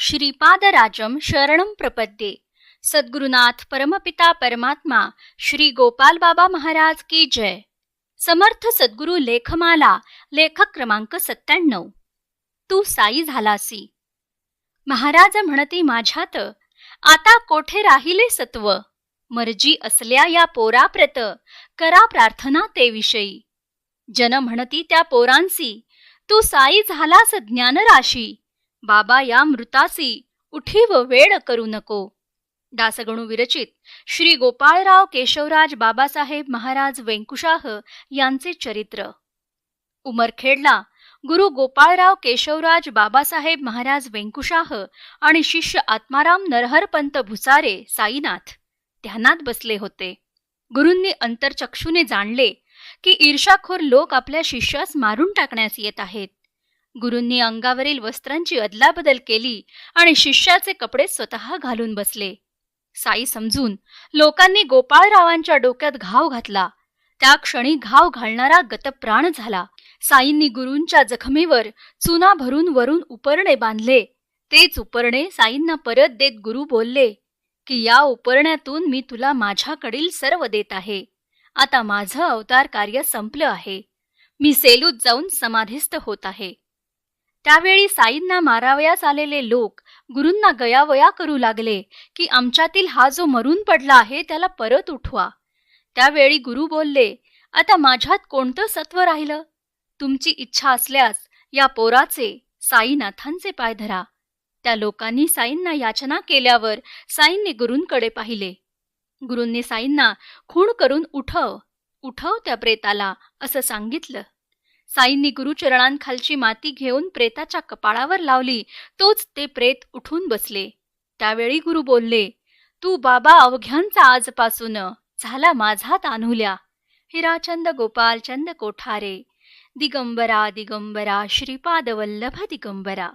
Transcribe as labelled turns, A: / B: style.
A: श्रीपादराजम शरणं प्रपद्ये। सद्गुरुनाथ परमपिता परमात्मा श्री गोपाल बाबा महाराज की जय। समर्थ सद्गुरु लेखमाला लेखक क्रमांक सत्त्याण्णव। तू साई झालासी। महाराज म्हणती माझ्यात आता कोठे राहिले सत्व? मर्जी असल्या या पोराप्रत करा प्रार्थना ते विषयी जन म्हणती त्या पोरांसी तू साई झालास ज्ञानराशी। बाबा या मृतासी उठीव वेळ करू नको. दासगणू विरचित श्री गोपाळराव केशवराज बाबासाहेब महाराज वेंकुशाह यांचे चरित्र. उमरखेडला गुरु गोपाळराव केशवराज बाबासाहेब महाराज वेंकुशाह आणि शिष्य आत्माराम नरहरपंत भुसारे साईनाथ ध्यानात बसले होते. गुरूंनी अंतरचक्षुने जाणले की ईर्षाखोर लोक आपल्या शिष्यास मारून टाकण्यास येत आहेत. गुरूंनी अंगावरील वस्त्रांची अदलाबदल केली आणि शिष्याचे कपडे स्वतः घालून बसले. साई समजून लोकांनी गोपाळरावांच्या डोक्यात घाव घातला. त्या क्षणी घाव घालणारा गतप्राण झाला. साईंनी गुरूंच्या जखमेवर चुना भरून वरून उपरणे बांधले. तेच उपरणे साईंना परत देत गुरु बोलले की या उपरण्यातून मी तुला माझ्याकडील सर्व देत आहे. आता माझं अवतार कार्य संपलं आहे. मी सेलूत जाऊन समाधिस्थ होत आहे. त्यावेळी साईंना मारावयास आलेले लोक गुरूंना गयावया करू लागले की आमच्यातील हा जो मरून पडला आहे त्याला परत उठवा. त्यावेळी गुरु बोलले आता माझ्यात कोणतं सत्व राहिलं? तुमची इच्छा असल्यास या पोराचे साईनाथांचे पाय धरा. त्या लोकांनी साईंना याचना केल्यावर साईंनी गुरूंकडे पाहिले. गुरूंनी साईंना खूण करून उठव उठव त्या प्रेताला असं सांगितलं. साईंनी गुरुचरणांखालची माती घेऊन प्रेताच्या कपाळावर लावली. तोच ते प्रेत उठून बसले. त्यावेळी गुरु बोलले तू बाबा अवघ्यांचा आजपासून. झाला माझा तान्हुल्या. हिराचंद गोपालचंद कोठारे. दिगंबरा दिगंबरा श्रीपाद वल्लभ दिगंबरा.